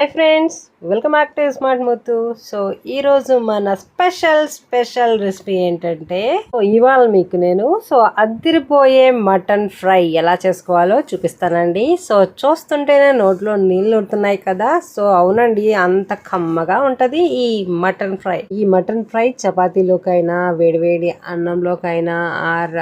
Hi friends welcome back to smart Muthu so ఈ రోజు మన స్పెషల్ స్పెషల్ రెసిపీ ఏంటంటే ఇవాళ మీకు నేను సో అద్దిరిపోయే మటన్ ఫ్రై ఎలా చేసుకోవాలో చూపిస్తానండి. సో చూస్తుంటేనే నోట్లో నీళ్ళు ఉడుతున్నాయి కదా. సో అవునండి అంత కమ్మగా ఉంటది ఈ మటన్ ఫ్రై. ఈ మటన్ ఫ్రై చపాతీలోకైనా వేడివేడి అన్నంలోకైనా ఆర్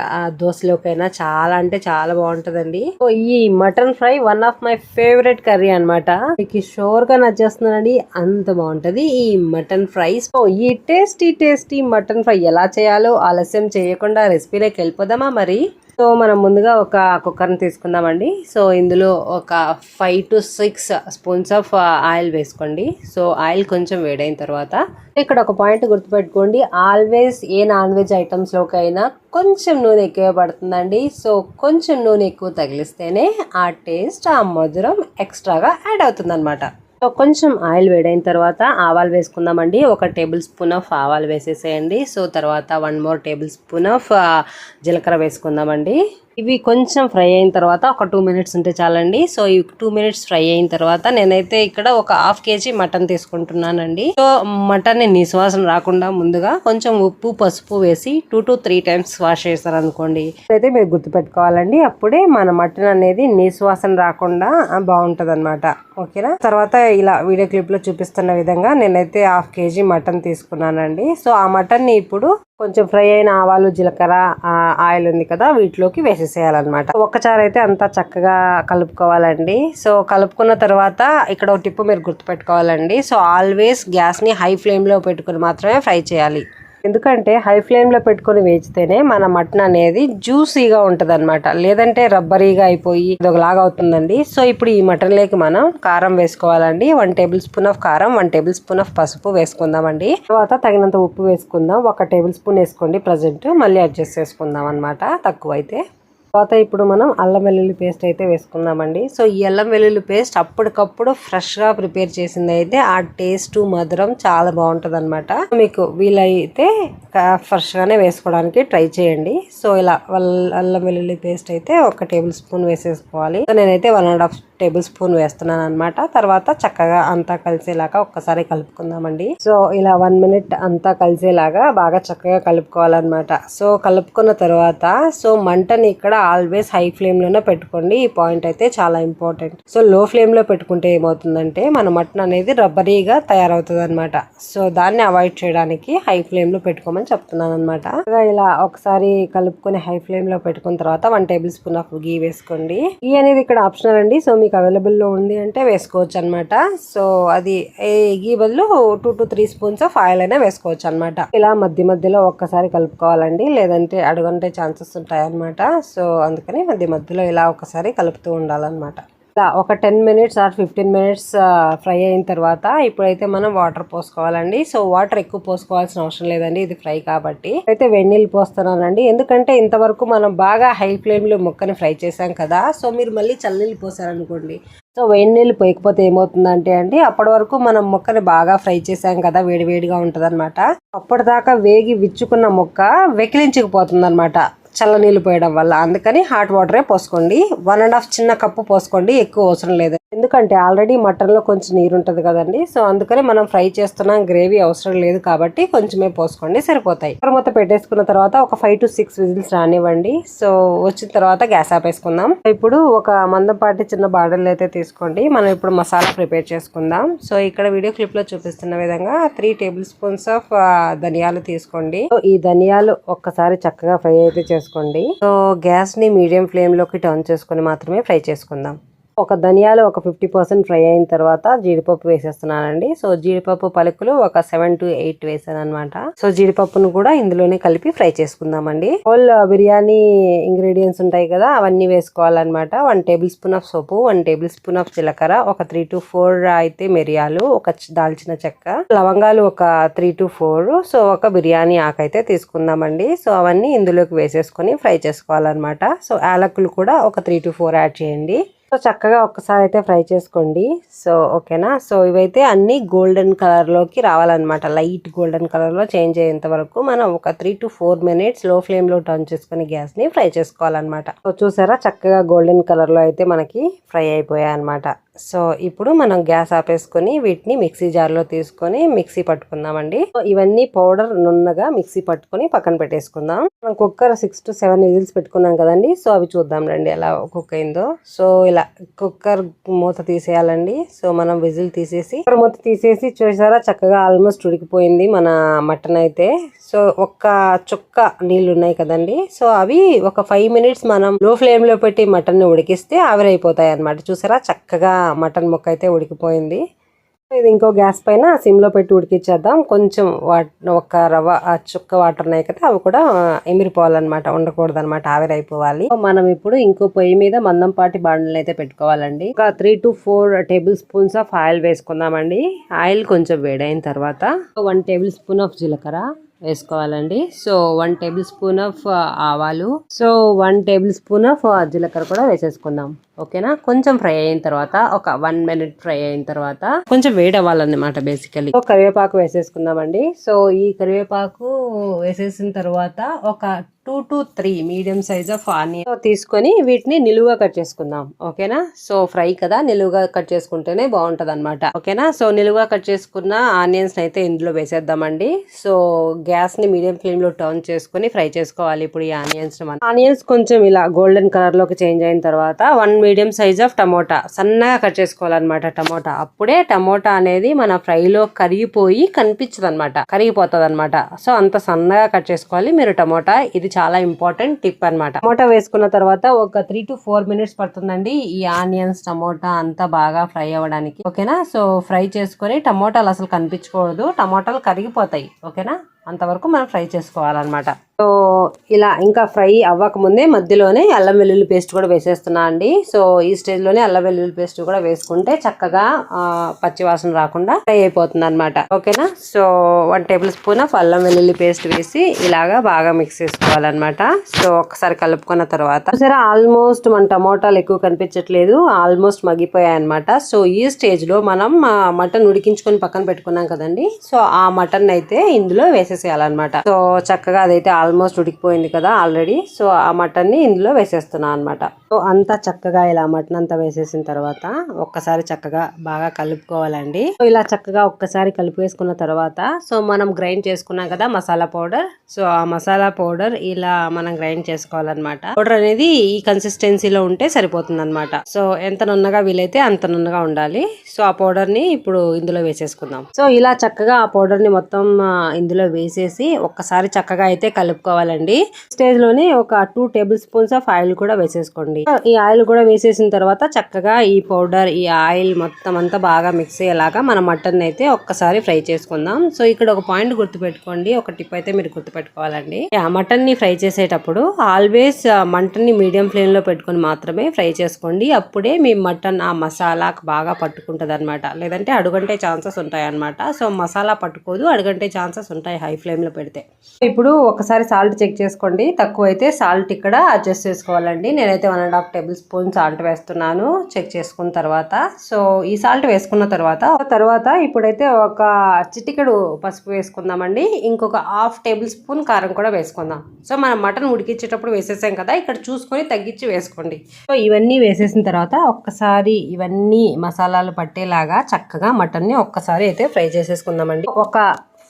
దోశలోకైనా చాలా అంటే చాలా బాగుంటదండి. సో ఈ mutton fry one of my favourite curry అన్నమాట. మీకు షోర్ గా నచ్చేస్తుందండి అంత బాగుంటది. ఈ మటన్ ఫ్రై సో ఈ టేస్టీ టేస్టీ మటన్ ఫ్రై ఎలా చేయాలో ఆలస్యం చేయకుండా రెసిపీలోకి వెళ్ళిపోదామా మరి? సో మనం ముందుగా ఒక కుక్కర్ని తీసుకుందామండి. సో ఇందులో ఒక five to six spoons of oil వేసుకోండి. సో ఆయిల్ కొంచెం వేడైన తర్వాత ఇక్కడ ఒక పాయింట్ గుర్తుపెట్టుకోండి. ఆల్వేస్ ఏ నాన్ వెజ్ ఐటమ్స్లోకైనా కొంచెం నూనె ఎక్కువ పడుతుందండి. సో కొంచెం నూనె ఎక్కువ తగిలిస్తేనే ఆ టేస్ట్ ఆ మధురం ఎక్స్ట్రాగా యాడ్ అవుతుంది సో కొంచెం ఆయిల్ వేడైన తర్వాత ఆవాలు వేసుకుందామండి. ఒక టేబుల్ స్పూన్ ఆఫ్ ఆవాలు వేసేసేయండి. సో తర్వాత one more table spoon of జీలకర్ర వేసుకుందామండి. ఇవి కొంచెం ఫ్రై అయిన తర్వాత ఒక టూ మినిట్స్ ఉంటే చాలండి. సో ఈ టూ మినిట్స్ ఫ్రై అయిన తర్వాత నేనైతే ఇక్కడ ఒక హాఫ్ కేజీ మటన్ తీసుకుంటున్నానండి. సో మటన్ నిశ్వాసం రాకుండా ముందుగా కొంచెం ఉప్పు పసుపు వేసి two to three times wash చేస్తారనుకోండి అయితే మీరు గుర్తుపెట్టుకోవాలండి అప్పుడే మన మటన్ అనేది నిశ్వాసం రాకుండా బాగుంటుంది అనమాట ఓకేనా? తర్వాత ఇలా వీడియో క్లిప్లో చూపిస్తున్న విధంగా నేనైతే హాఫ్ కేజీ మటన్ తీసుకున్నానండి. సో ఆ మటన్ని ఇప్పుడు కొంచెం ఫ్రై అయిన ఆవాలు జీలకర్ర ఆయిల్ ఉంది కదా వీటిలోకి వేసేసేయాలన్నమాట. ఒక్కసారి అయితే అంతా చక్కగా కలుపుకోవాలండి. సో కలుపుకున్న తర్వాత ఇక్కడ ఒక టిప్పు మీరు గుర్తుపెట్టుకోవాలండి. సో ఆల్వేస్ గ్యాస్ని హై ఫ్లేమ్లో పెట్టుకుని మాత్రమే ఫ్రై చేయాలి. ఎందుకంటే హై ఫ్లేమ్లో పెట్టుకొని వేచితేనే మన మటన్ అనేది జ్యూసీగా ఉంటుంది అనమాట లేదంటే రబ్బరీగా అయిపోయి ఒకలాగా అవుతుందండి. సో ఇప్పుడు ఈ మటన్లోకి మనం కారం వేసుకోవాలండి. వన్ టేబుల్ స్పూన్ ఆఫ్ కారం వన్ టేబుల్ స్పూన్ ఆఫ్ పసుపు వేసుకుందామండి. తర్వాత తగినంత ఉప్పు వేసుకుందాం. ఒక టేబుల్ స్పూన్ వేసుకోండి. ప్రజెంట్ మళ్ళీ అడ్జస్ట్ చేసుకుందాం అనమాట తక్కువ అయితే తర్వాత ఇప్పుడు మనం అల్లం వెల్లుల్లి పేస్ట్ అయితే వేసుకుందామండి. సో ఈ అల్లం వెల్లుల్లి పేస్ట్ అప్పటికప్పుడు ఫ్రెష్గా ప్రిపేర్ చేసింది అయితే ఆ టేస్ట్ మధురం చాలా బాగుంటుంది అనమాట మీకు వీలైతే ఫ్రెష్గానే వేసుకోవడానికి ట్రై చేయండి. సో ఇలా అల్లం వెల్లుల్లి పేస్ట్ అయితే ఒక టేబుల్ స్పూన్ వేసేసుకోవాలి. సో నేనైతే one and half table spoon వేస్తున్నాను అనమాట తర్వాత చక్కగా అంతా కలిసేలాగా ఒక్కసారి కలుపుకుందామండి. సో ఇలా వన్ మినిట్ అంతా కలిసేలాగా బాగా చక్కగా కలుపుకోవాలన్నమాట. సో కలుపుకున్న తర్వాత సో మంటని ఇక్కడ ఆల్వేస్ హై ఫ్లేమ్లోనే పెట్టుకోండి. ఈ పాయింట్ అయితే చాలా ఇంపార్టెంట్. సో లో ఫ్లేమ్లో పెట్టుకుంటే ఏమవుతుందంటే మన మటన్ అనేది రబ్బరీగా తయారవుతుంది అనమాట సో దాన్ని అవాయిడ్ చేయడానికి హై ఫ్లేమ్లో పెట్టుకోమని చెప్తున్నాను అనమాట ఇలా ఒకసారి కలుపుకొని హై ఫ్లేమ్లో పెట్టుకున్న తర్వాత one table spoon of ghee వేసుకోండి. గీ అనేది ఇక్కడ ఆప్షనల్ అండి. సో మీకు అవైలబుల్లో ఉంది అంటే వేసుకోవచ్చు అనమాట సో అది ఈ గీ బదులు two to three spoons of oil అయినా వేసుకోవచ్చు అనమాట ఇలా మధ్య మధ్యలో ఒక్కసారి కలుపుకోవాలండి. లేదంటే అడుగుంటే ఛాన్సెస్ ఉంటాయి అనమాట సో అందుకని మధ్య మధ్యలో ఇలా ఒకసారి కలుపుతూ ఉండాలన్నమాట. ఒక ten minutes or fifteen minutes fry అయిన తర్వాత ఇప్పుడైతే మనం వాటర్ పోసుకోవాలండి. సో వాటర్ ఎక్కువ పోసుకోవాల్సిన అవసరం లేదండి. ఇది ఫ్రై కాబట్టి. అయితే వెన్నీళ్ళు పోస్తున్నానండి. ఎందుకంటే ఇంతవరకు మనం బాగా హై ఫ్లేమ్లో ముక్కని ఫ్రై చేసాం కదా. సో మీరు మళ్ళీ చల్లనీళ్ళు పోసారనుకోండి. సో వేడి నీళ్ళు పోయకపోతే ఏమవుతుందంటే అండి అప్పటి వరకు మనం మొక్కని బాగా ఫ్రై చేసాం కదా. వేడివేడిగా ఉంటుంది అనమాట అప్పటిదాకా వేగి విచ్చుకున్న మొక్క వెకిలించుకుపోతుంది అనమాట చల్లనీళ్ళు పోయడం వల్ల. అందుకని హాట్ వాటరే పోసుకోండి. వన్ అండ్ హాఫ్ చిన్న కప్పు పోసుకోండి. ఎక్కువ అవసరం లేదు. ఎందుకంటే ఆల్రెడీ మటన్లో కొంచెం నీరు ఉంటుంది కదండి. సో అందుకని మనం ఫ్రై చేస్తున్నాం గ్రేవీ అవసరం లేదు కాబట్టి కొంచెమే పోసుకోండి. సరిపోతాయి. తర్వాత పెట్టేసుకున్న తర్వాత ఒక ఫైవ్ టు సిక్స్ విజిల్స్ రానివ్వండి. సో వచ్చిన తర్వాత గ్యాస్ ఆపేసుకుందాం. ఇప్పుడు ఒక మందపాటి చిన్న బాటిల్ అయితే తీసుకోండి. మనం ఇప్పుడు మసాలా ప్రిపేర్ చేసుకుందాం. సో ఇక్కడ వీడియో క్లిప్లో చూపిస్తున్న విధంగా త్రీ టేబుల్ స్పూన్స్ ఆఫ్ ధనియాలు తీసుకోండి. ఈ ధనియాలు ఒక్కసారి చక్కగా ఫ్రై అయితే చేసుకోండి సో గ్యాస్ని మీడియం ఫ్లేమ్లోకి టర్న్ చేసుకొని మాత్రమే ఫ్రై చేసుకుందాం. ఒక ధనియాలు ఒక ఫిఫ్టీ పర్సెంట్ ఫ్రై అయిన తర్వాత జీడిపప్పు వేసేస్తున్నానండి. సో జీడిపప్పు పలుకులు ఒక సెవెన్ టు ఎయిట్ వేసాను అనమాట సో జీడిపప్పును కూడా ఇందులోనే కలిపి ఫ్రై చేసుకుందామండి. హోల్ బిర్యానీ ఇంగ్రీడియంట్స్ ఉంటాయి కదా అవన్నీ వేసుకోవాలన్నమాట. వన్ టేబుల్ స్పూన్ ఆఫ్ సోపు వన్ టేబుల్ స్పూన్ ఆఫ్ జీలకర్ర ఒక త్రీ టు ఫోర్ అయితే మిరియాలు ఒక దాల్చిన చెక్క లవంగాలు ఒక త్రీ టు ఫోర్. సో ఒక బిర్యానీ ఆకు అయితే తీసుకుందామండి. సో అవన్నీ ఇందులోకి వేసేసుకొని ఫ్రై చేసుకోవాలన్నమాట. సో యాలకులు కూడా ఒక త్రీ టు ఫోర్ యాడ్ చేయండి. సో చక్కగా ఒక్కసారి అయితే ఫ్రై చేసుకోండి. సో ఓకేనా? సో ఇవైతే అన్ని గోల్డెన్ కలర్లోకి రావాలన్నమాట. లైట్ గోల్డెన్ కలర్లో చేంజ్ అయ్యేంత వరకు మనం ఒక త్రీ టు ఫోర్ మినిట్స్లో ఫ్లేమ్లో టర్న్ చేసుకుని గ్యాస్ని ఫ్రై చేసుకోవాలన్నమాట. సో చూసారా? చక్కగా గోల్డెన్ కలర్లో అయితే మనకి ఫ్రై అయిపోయాయి అనమాట సో ఇప్పుడు మనం గ్యాస్ ఆపేసుకొని వీటిని మిక్సీ జార్లో తీసుకొని మిక్సీ పట్టుకుందామండి. సో ఇవన్నీ పౌడర్ నున్నగా మిక్సీ పట్టుకొని పక్కన పెట్టేసుకుందాం. మనం cooker six to seven whistles పెట్టుకున్నాం కదండి. సో అవి చూద్దాం రండి ఎలా కుక్ అయిందో. సో ఇలా కుక్కర్ మూత తీసేయాలండి. సో మనం విజిల్ తీసేసి కుక్కర్ మూత తీసేసి చూసారా చక్కగా ఆల్మోస్ట్ ఉడికిపోయింది మన మటన్ అయితే. సో ఒక్క చుక్క నీళ్ళు ఉన్నాయి కదండి. సో అవి ఒక ఫైవ్ మినిట్స్ మనం లో ఫ్లేమ్లో పెట్టి మటన్ ఉడికిస్తే ఆవిరైపోతాయి అన్నమాట చూసారా చక్కగా మటన్ ముక్క అయితే ఉడికిపోయింది. ఇది ఇంకో గ్యాస్ పైన సిమ్లో పెట్టి ఉడికిచ్చేద్దాం. కొంచెం వాట్ ఒక రవ్వ ఆ చుక్క వాటర్ ఉన్నాయి కదా అవి కూడా ఎమిరిపోవాలన్నమాట ఉండకూడదు అనమాట ఆవిరైపోవాలి మనం ఇప్పుడు ఇంకో పొయ్యి మీద మందంపాటి బాండలు అయితే పెట్టుకోవాలండి. ఒక three to four table spoons of oil వేసుకుందామండి. ఆయిల్ కొంచెం వేడైన తర్వాత వన్ టేబుల్ స్పూన్ ఆఫ్ జీలకర్ర వేసుకోవాలండి. So one table spoon of ఆవాలు. So one table spoon of జీలకర్ర కూడా వేసేసుకుందాం. ఓకేనా? కొంచెం ఫ్రై అయిన తర్వాత ఒక వన్ మినిట్ ఫ్రై అయిన తర్వాత కొంచెం వేడి అవ్వాలన్నమాట బేసికలీ కరివేపాకు వేసేసుకుందామండి. సో ఈ కరివేపాకు వేసేసిన తర్వాత ఒక two to three medium size of onion తీసుకొని వీటిని నిలువుగా కట్ చేసుకుందాం. ఓకేనా? సో ఫ్రై కదా? నిలువుగా కట్ చేసుకుంటేనే బాగుంటది అనమాట ఓకేనా? సో నిలువుగా కట్ చేసుకున్న ఆనియన్స్ అయితే ఇందులో వేసేద్దామండి. సో గ్యాస్ని మీడియం ఫ్లేమ్లో టర్న్ చేసుకొని ఫ్రై చేసుకోవాలి ఇప్పుడు ఈ ఆనియన్స్ ఆనియన్స్ కొంచెం ఇలా గోల్డెన్ కలర్లోకి చేంజ్ అయిన తర్వాత one medium size of tomato సన్నగా కట్ చేసుకోవాలన్నమాట టమోటా. అప్పుడే టమోటా అనేది మన ఫ్రైలో కరిగిపోయి కనిపించదు అనమాట కరిగిపోతుంది అనమాట సో అంత సన్నగా కట్ చేసుకోవాలి. మీరు టమోటా ఇది చాలా ఇంపార్టెంట్ టిప్ అనమాట టమోటా వేసుకున్న తర్వాత ఒక త్రీ టు ఫోర్ మినిట్స్ పడుతుందండి. ఈ ఆనియన్స్ టమోటా అంతా బాగా ఫ్రై అవ్వడానికి. ఓకేనా? సో ఫ్రై చేసుకొని టమోటాలు అసలు కనిపించకూడదు. టమోటాలు కరిగిపోతాయి. ఓకేనా? అంతవరకు మనం ఫ్రై చేసుకోవాలన్నమాట. సో ఇలా ఇంకా ఫ్రై అవ్వకముందే మధ్యలోనే అల్లం వెల్లుల్లి పేస్ట్ కూడా వేసేస్తున్నా అండి. సో ఈ స్టేజ్లోనే అల్లం వెల్లుల్లి పేస్ట్ కూడా వేసుకుంటే చక్కగా పచ్చివాసన రాకుండా ఫ్రై అయిపోతుంది అనమాట ఓకేనా? So one table spoon of అల్లం వెల్లుల్లి పేస్ట్ వేసి ఇలాగా బాగా మిక్స్ చేసుకోవాలన్నమాట. సో ఒకసారి కలుపుకున్న తర్వాత. సరే ఆల్మోస్ట్ మన టమోటాలు ఎక్కువ కనిపించట్లేదు. ఆల్మోస్ట్ మగ్గిపోయాయి అనమాట సో ఈ స్టేజ్లో మనం మటన్ ఉడికించుకొని పక్కన పెట్టుకున్నాం కదండి. సో ఆ మటన్ అయితే ఇందులో వేసేసేయాలన్నమాట సో చక్కగా అదైతే ఆల్మోస్ట్ ఉడికిపోయింది కదా ఆల్రెడీ. సో ఆ మటన్ని ఇందులో వేసేస్తున్నాను అనమాట సో అంతా చక్కగా ఇలా మటన్ అంతా వేసేసిన తర్వాత ఒక్కసారి చక్కగా బాగా కలుపుకోవాలండి. సో ఇలా చక్కగా ఒక్కసారి కలిపేసుకున్న తర్వాత సో మనం గ్రైండ్ చేసుకున్నాం కదా మసాలా పౌడర్. సో ఆ మసాలా పౌడర్ ఇలా మనం గ్రైండ్ చేసుకోవాలన్నమాట. పౌడర్ అనేది ఈ కన్సిస్టెన్సీలో ఉంటే సరిపోతుంది అనమాట సో ఎంత నున్నగా వీలైతే అంత నున్నగా ఉండాలి. సో ఆ పౌడర్ని ఇప్పుడు ఇందులో వేసేసుకుందాం. సో ఇలా చక్కగా ఆ పౌడర్ని మొత్తం ఇందులో వేసి వేసేసి ఒక్కసారి చక్కగా అయితే కలుపుకోవాలండి. స్టేజ్లోనే ఒక two table spoons of oil కూడా వేసేసుకోండి. ఈ ఆయిల్ కూడా వేసేసిన తర్వాత చక్కగా ఈ పౌడర్ ఈ ఆయిల్ మొత్తం అంతా బాగా మిక్స్ అయ్యేలాగా మన మటన్ అయితే ఒక్కసారి ఫ్రై చేసుకుందాం. సో ఇక్కడ ఒక పాయింట్ గుర్తుపెట్టుకోండి. ఒక టిప్ అయితే మీరు గుర్తుపెట్టుకోవాలండి. ఆ మటన్ని ఫ్రై చేసేటప్పుడు ఆల్వేస్ మంటని మీడియం ఫ్లేమ్లో పెట్టుకొని మాత్రమే ఫ్రై చేసుకోండి. అప్పుడే మీ మటన్ ఆ మసాలా బాగా పట్టుకుంటుంది అనమాట లేదంటే అడుగంటే ఛాన్సెస్ ఉంటాయి అనమాట సో మసాలా పట్టుకోదు అడుగంటే ఛాన్సెస్ ఉంటాయి హై ఫ్లేమ్లో పెడితే. ఇప్పుడు ఒకసారి సాల్ట్ చెక్ చేసుకోండి. తక్కువ అయితే సాల్ట్ ఇక్కడ అడ్జస్ట్ చేసుకోవాలండి. నేనైతే one and half table spoon salt వేస్తున్నాను చెక్ చేసుకున్న తర్వాత. సో ఈ సాల్ట్ వేసుకున్న తర్వాత తర్వాత ఇప్పుడైతే ఒక చిటికెడు పసుపు వేసుకుందామండి. ఇంకొక హాఫ్ టేబుల్ స్పూన్ కారం కూడా వేసుకుందాం. సో మనం మటన్ ఉడికించేటప్పుడు వేసేసాం కదా ఇక్కడ చూసుకొని తగ్గించి వేసుకోండి. సో ఇవన్నీ వేసేసిన తర్వాత ఒక్కసారి ఇవన్నీ మసాలాలు పట్టేలాగా చక్కగా మటన్ని ఒక్కసారి అయితే ఫ్రై చేసేసుకుందామండి. ఒక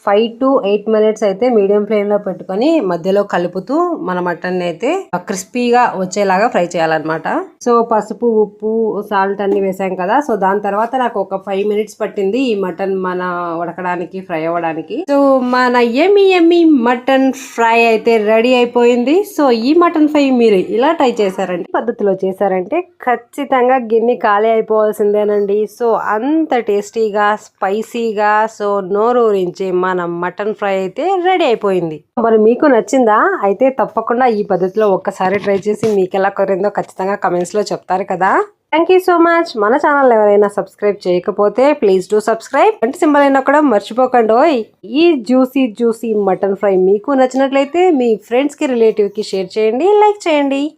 ఫైవ్ టు ఎయిట్ మినిట్స్ అయితే మీడియం ఫ్లేమ్లో పెట్టుకొని మధ్యలో కలుపుతూ మన మటన్ అయితే క్రిస్పీగా వచ్చేలాగా ఫ్రై చేయాలన్నమాట. సో పసుపు ఉప్పు సాల్ట్ అన్ని వేసాం కదా. సో దాని తర్వాత నాకు ఒక ఫైవ్ మినిట్స్ పట్టింది ఈ మటన్ మన ఉడకడానికి ఫ్రై అవ్వడానికి. సో మన ఎమి ఎమి మటన్ ఫ్రై అయితే రెడీ అయిపోయింది. సో ఈ మటన్ ఫ్రై మీరు ఇలా ట్రై చేశారంటే పద్ధతిలో చేశారంటే ఖచ్చితంగా గిన్నె ఖాళీ అయిపోవాల్సిందేనండి. సో అంత టేస్టీగా స్పైసీగా సో నోరూరించి మన మటన్ ఫ్రై అయితే రెడీ అయిపోయింది. మరి మీకు నచ్చిందా? అయితే తప్పకుండా ఈ పద్ధతిలో ఒక్కసారి ట్రై చేసి మీకు ఎలా కుదిరిందో ఖచ్చితంగా కమెంట్స్లో చెప్తారు కదా. థ్యాంక్ యూ సో మచ్ మన ఛానల్ ఎవరైనా సబ్స్క్రైబ్ చేయకపోతే ప్లీజ్ డూ సబ్స్క్రైబ్ అంటే సింబల్ అయినా కూడా మర్చిపోకండి ఈ జ్యూసీ జ్యూసీ మటన్ ఫ్రై మీకు నచ్చినట్లయితే మీ ఫ్రెండ్స్కి రిలేటివ్కి షేర్ చేయండి లైక్ చేయండి.